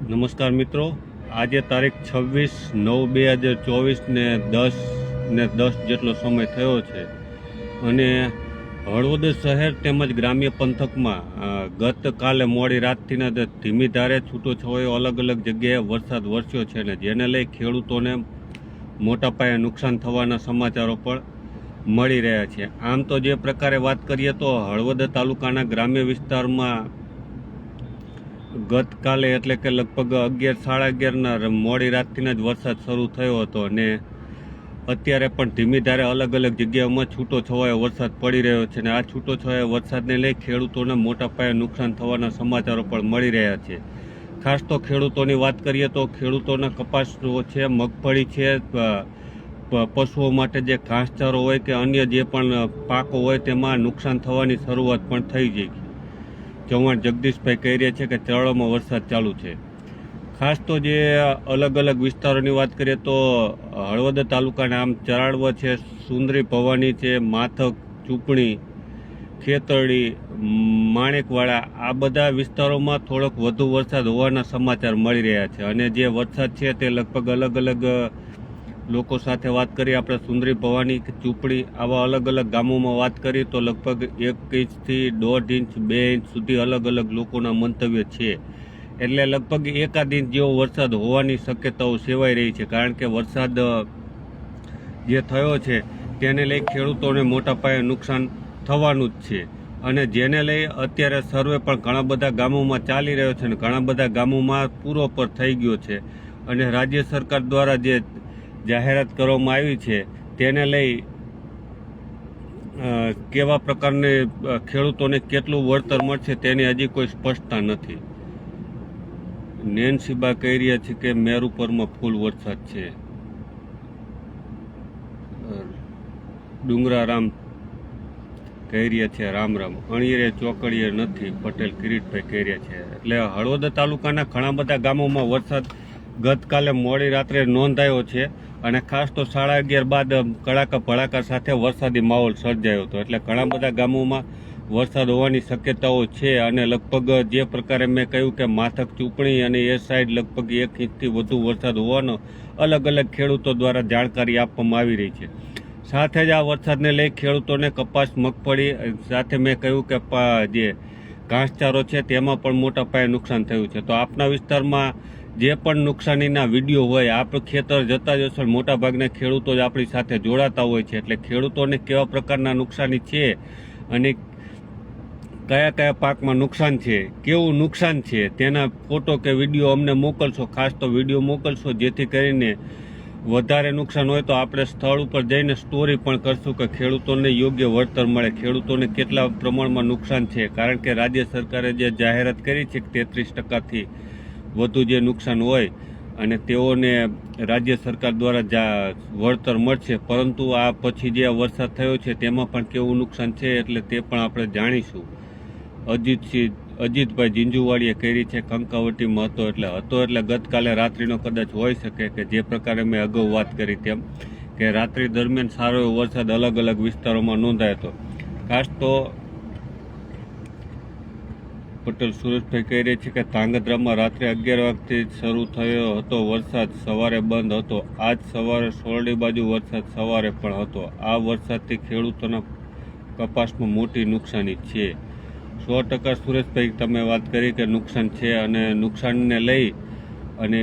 નમસ્કાર મિત્રો. આજે તારીખ છવ્વીસ નવ બે હજાર ચોવીસને દસ ને દસ જેટલો સમય થયો છે. અને હળવદ શહેર તેમજ ગ્રામ્ય પંથકમાં ગતકાલે મોડી રાતથીને ધીમી ધારે છૂટો છવાયો અલગ અલગ જગ્યાએ વરસાદ વરસ્યો છે અને જેને લઈ ખેડૂતોને મોટા પાયે નુકસાન થવાના સમાચારો પણ મળી રહ્યા છે. આમ તો જે પ્રકારે વાત કરીએ તો હળવદ તાલુકાના ગ્રામ્ય વિસ્તારમાં ગતકાલે એટલે કે લગભગ અગિયાર, સાડા અગિયારના મોડી રાતથીના જ વરસાદ શરૂ થયો હતો અને અત્યારે પણ ધીમી ધારે અલગ અલગ જગ્યાઓમાં છૂટો છવાયો વરસાદ પડી રહ્યો છે અને આ છૂટો છવાયો વરસાદને લઈ ખેડૂતોને મોટા પાયે નુકસાન થવાના સમાચારો પણ મળી રહ્યા છે. ખાસ તો ખેડૂતોની વાત કરીએ તો ખેડૂતોના કપાસ છે, મગફળી છે પશુઓ માટે જે ઘાસચારો હોય કે અન્ય જે પણ પાકો હોય તેમાં નુકસાન થવાની શરૂઆત પણ થઈ ગઈ ચૌહાણ જગદીશભાઈ કહી રહ્યા છે કે ચરણોમાં વરસાદ ચાલુ છે. ખાસ તો જે અલગ અલગ વિસ્તારોની વાત કરીએ તો હળવદ તાલુકાના આમ ચરાડવ છે, સુંદરી ભવાની છે, માથક ચૂંટણી ખેતરડી, માણેકવાડા આ બધા વિસ્તારોમાં થોડોક વધુ વરસાદ હોવાના સમાચાર મળી રહ્યા છે અને જે વરસાદ છે તે લગભગ અલગ અલગ લોકો સાથે વાત કરી, આપણે સુંદરી ભવાની ચૂપડી આવા અલગ અલગ ગામોમાં વાત કરી, તો લગભગ એક ઇંચથી દોઢ ઇંચ, બે ઇંચ સુધી અલગ અલગ લોકોના મંતવ્ય છે. એટલે લગભગ એકાદ ઇંચ જેવો વરસાદ હોવાની શક્યતાઓ સેવાઈ રહી છે, કારણ કે વરસાદ જે થયો છે, તેને લઈ ખેડૂતોને મોટા પાયે નુકસાન થવાનું જ છે. અને જેને લઈ અત્યારે સર્વે પણ ઘણા બધા ગામોમાં ચાલી રહ્યો છે અને ઘણા બધા ગામોમાં પૂરો પર થઈ ગયો છે. અને રાજ્ય સરકાર દ્વારા જે જાહેરાત કરવામાં આવી છે, તેને લઈ કેવા પ્રકારની ખેડૂતોને કેટલું વળતર મળશે તેની હજી કોઈ સ્પષ્ટતા નથી. નેનસીબા કહી રહ્યા છે કે મેરુપરમાં ફૂલ વરસાદ છે. ડુંગરારામ કહી રહ્યા છે રામ રામ. અણીરે ચોકડીએ નથી, પટેલ કિરીટભાઈ કહી રહ્યા છે. એટલે હળવદ તાલુકાના ઘણા બધા ગામોમાં વરસાદ ગતકાલે મોડી રાત્રે નોંધાયો છે. અને ખાસ તો સાડા અગિયાર બાદ કડાકા ભડાકા સાથે વરસાદી માહોલ સર્જાયો હતો. એટલે ઘણા બધા ગામોમાં વરસાદ હોવાની શક્યતાઓ છે અને લગભગ જે પ્રકારે મેં કહ્યું કે માથક ચૂંટણી અને એ સાઈડ લગભગ એક ઇંચથી વધુ વરસાદ હોવાનો અલગ અલગ ખેડૂતો દ્વારા જાણકારી આપવામાં આવી રહી છે. સાથે જ આ વરસાદને લઈ ખેડૂતોને કપાસ, મગફળી સાથે મેં કહ્યું કે જે ઘાસચારો છે તેમાં પણ મોટા પાયે નુકસાન થયું છે. તો આપના વિસ્તારમાં જે પણ નુકસાનીના વીડિયો હોય આપણે ખેતર જતા જશો મોટાભાગના ખેડૂતો જ આપણી સાથે જોડાતા હોય છે. એટલે ખેડૂતોને કેવા પ્રકારના નુકસાની છે અને કયા કયા પાકમાં નુકસાન છે, કેવું નુકસાન છે, તેના ફોટો કે વીડિયો અમને મોકલશો. ખાસ તો વીડિયો મોકલશો, જેથી કરીને વધારે નુકસાન હોય તો આપણે સ્થળ ઉપર જઈને સ્ટોરી પણ કરશું કે ખેડૂતોને યોગ્ય વળતર મળે. ખેડૂતોને કેટલા પ્રમાણમાં નુકસાન છે? કારણ કે રાજ્ય સરકારે જે જાહેરાત કરી છે તેત્રીસ ટકાથી વધુ જે નુકસાન હોય અને તેઓને રાજ્ય સરકાર દ્વારા જા વળતર મળશે, પરંતુ આ પછી જે વરસાદ થયો છે તેમાં પણ કેવું નુકસાન છે એટલે તે પણ આપણે જાણીશું. અજીતસિંહ, અજીતભાઈ જીંજુવાડીએ કરી છે કંકાવટીમાં હતો એટલે હતો એટલે ગતકાલે રાત્રિનો કદાચ હોઈ શકે કે જે પ્રકારે મેં અગાઉ વાત કરી તેમ કે રાત્રિ દરમિયાન સારો એવો વરસાદ અલગ અલગ વિસ્તારોમાં નોંધાયો હતો. ખાસ તો પટેલ સુરેશભાઈ કહી રહ્યા છે કે ધાંગધ્રામાં રાત્રે અગિયાર વાગથી શરૂ થયો હતો વરસાદ. સવારે બંધ હતો. આજ સવારે સોરડી બાજુ વરસાદ સવારે પણ હતો. આ વરસાદથી ખેડૂતોના કપાસમાં મોટી નુકસાની છે. સો ટકા સુરેશભાઈ, તમે વાત કરી કે નુકસાન છે અને નુકસાનને લઈ અને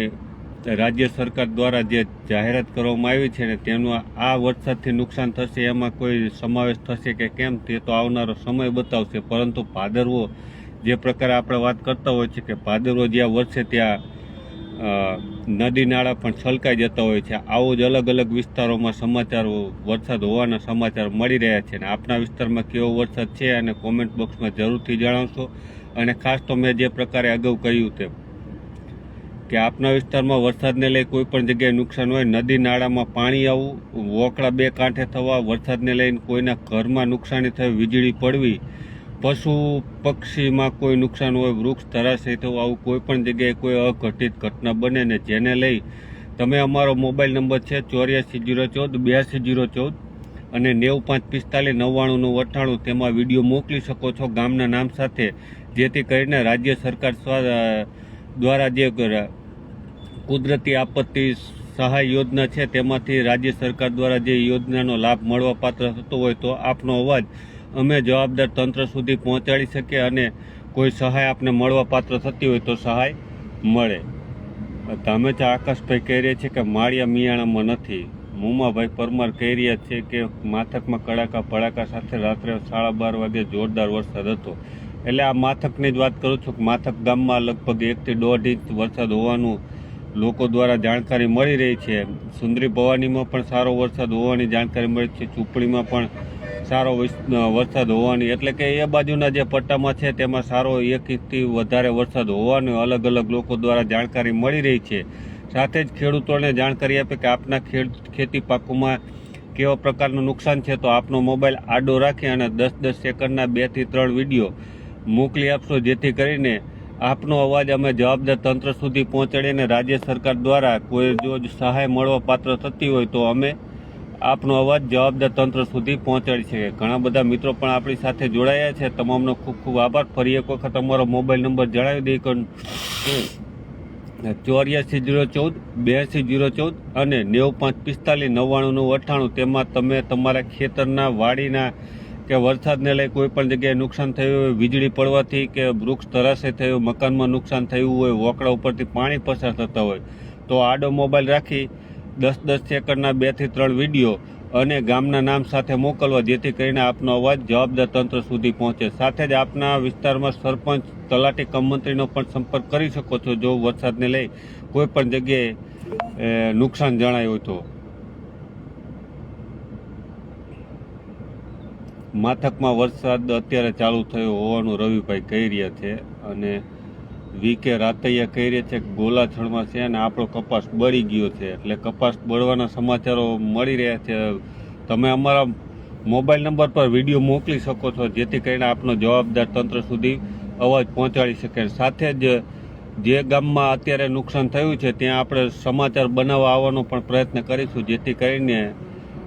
રાજ્ય સરકાર દ્વારા જે જાહેરાત કરવામાં આવી છે ને તેનું આ વરસાદથી નુકસાન થશે, એમાં કોઈ સમાવેશ થશે કે કેમ તે તો આવનારો સમય બતાવશે. પરંતુ ભાદરવો જે પ્રકારે આપણે વાત કરતા હોય છે કે ભાદરવો જ્યાં વરસે ત્યાં નદી નાળા પણ છલકાઈ જતા હોય છે. આવો જ અલગ અલગ વિસ્તારોમાં સમાચારો, વરસાદ હોવાના સમાચાર મળી રહ્યા છે અને આપના વિસ્તારમાં કેવો વરસાદ છે અને કોમેન્ટ બોક્સમાં જરૂરથી જણાવશો. અને ખાસ તો મેં જે પ્રકારે અગાઉ કહ્યું તેમ કે આપના વિસ્તારમાં વરસાદને લઈ કોઈ પણ જગ્યાએ નુકસાન હોય, નદી નાળામાં પાણી આવવું, વોકળા બે કાંઠે થવા, વરસાદને લઈને કોઈના ઘરમાં નુકસાની થઈ, વીજળી પડવી પશુ પક્ષીમાં કોઈ નુકસાન હોય, વૃક્ષ ધરાશય થવું, આવું કોઈ પણ જગ્યાએ કોઈ અઘટિત ઘટના બને ને જેને લઈ તમે અમારો મોબાઈલ નંબર છે ચોર્યાસી જીરો ચૌદ, બ્યાસી જીરો ચૌદ અને નેવું પાંચ પિસ્તાલીસ નવ્વાણુંનું અઠ્ઠાણું તેમાં વીડિયો મોકલી શકો છો ગામના નામ સાથે, જેથી કરીને રાજ્ય સરકાર દ્વારા જે કુદરતી આપત્તિ સહાય યોજના છે તેમાંથી રાજ્ય સરકાર દ્વારા જે યોજનાનો લાભ મળવા પાત્ર થતો હોય તો આપનો અવાજ અમે જવાબદાર તંત્ર સુધી પહોંચાડી શકીએ અને કોઈ સહાય આપને મળવા પાત્ર થતી હોય તો સહાય મળે. તમે જ આકાશભાઈ કહી રહ્યા છે કે માળિયા મિયાણામાં નથી. મુમાભાઈ પરમાર કહી રહ્યા છે કે માથકમાં કડાકા ભડાકા સાથે રાત્રે સાડા બાર વાગે જોરદાર વરસાદ હતો. એટલે આ માથકની જ વાત કરું છું કે માથક ગામમાં લગભગ એકથી દોઢ ઇંચ વરસાદ હોવાનું લોકો દ્વારા જાણકારી મળી રહી છે. સુંદરી ભવાનીમાં પણ સારો વરસાદ હોવાની જાણકારી મળી છે. ચૂંટણીમાં પણ સારો વરસાદ હોવાની. એટલે કે એ બાજુના જે પટ્ટામાં છે, તેમાં સારો એક ઇંચથી વધારે વરસાદ હોવાની અલગ અલગ લોકો દ્વારા જાણકારી મળી રહી છે. સાથે જ ખેડૂતોને જાણકારી આપે કે આપના ખેતી પાકોમાં કેવા પ્રકારનું નુકસાન છે, તો આપનો મોબાઈલ આડો રાખી અને દસ દસ સેકન્ડના બેથી ત્રણ વીડિયો મોકલી આપશો, જેથી કરીને આપનો અવાજ અમે જવાબદાર તંત્ર સુધી પહોંચાડીને રાજ્ય સરકાર દ્વારા કોઈ જો સહાય મળવા પાત્ર થતી હોય તો અમે આપનો અવાજ જવાબદાર તંત્ર સુધી પહોંચાડી શકે ઘણા બધા મિત્રો પણ આપણી સાથે જોડાયા છે. તમામનો ખૂબ ખૂબ આભાર. ફરી એક વખત અમારો મોબાઈલ નંબર જણાવી દઈએ કે ચોર્યાસી જીરો ચૌદ, બ્યાસી જીરો ચૌદ અને નેવું પાંચ પિસ્તાલીસ નવ્વાણું નવ અઠ્ઠાણું. તેમાં તમે તમારા ખેતરના વાડીના કે વરસાદને લઈ કોઈ પણ જગ્યાએ નુકસાન થયું હોય, વીજળી પડવાથી કે વૃક્ષ ધરાશે થયું, મકાનમાં નુકસાન થયું હોય વોકડા ઉપરથી પાણી પસાર થતા હોય, તો આડો મોબાઈલ રાખી દસ દસ સેકન્ડના બેથી ત્રણ વીડિયો અને ગામના નામ સાથે મોકલવા, જેથી કરીને આપનો અવાજ જવાબદાર તંત્ર સુધી પહોંચે. સાથે જ આપના વિસ્તારમાં સરપંચ, તલાટી કમમંત્રીનો પણ સંપર્ક કરી શકો છો જો વરસાદને લઈ કોઈ પણ જગ્યાએ નુકસાન જણાયું તો. માથકમાં વરસાદ અત્યારે ચાલુ થયો હોવાનું રવિભાઈ કહી રહ્યા છે અને વી કે રાતૈયા કહી રહ્યા છે કે ગોલાછણમાં છે અને આપણો કપાસ બળી ગયો છે. એટલે કપાસ બળવાના સમાચારો મળી રહ્યા છે. તમે અમારા મોબાઈલ નંબર પર વીડિયો મોકલી શકો છો, જેથી કરીને આપનો જવાબદાર તંત્ર સુધી અવાજ પહોંચાડી શકે. સાથે જ જે ગામમાં અત્યારે નુકસાન થયું છે, ત્યાં આપણે સમાચાર બનાવવા આવવાનો પણ પ્રયત્ન કરીશું, જેથી કરીને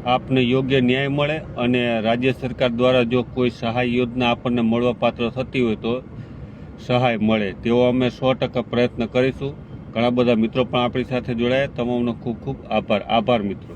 આપને યોગ્ય ન્યાય મળે અને રાજ્ય સરકાર દ્વારા જો કોઈ સહાય યોજના આપણને મળવાપાત્ર થતી હોય તો સહાય મળે તેવો અમે સો ટકા પ્રયત્ન કરીશું. ઘણા બધા મિત્રો પણ આપણી સાથે જોડાયા. તમામનો ખૂબ ખૂબ આભાર. આભાર, મિત્રો.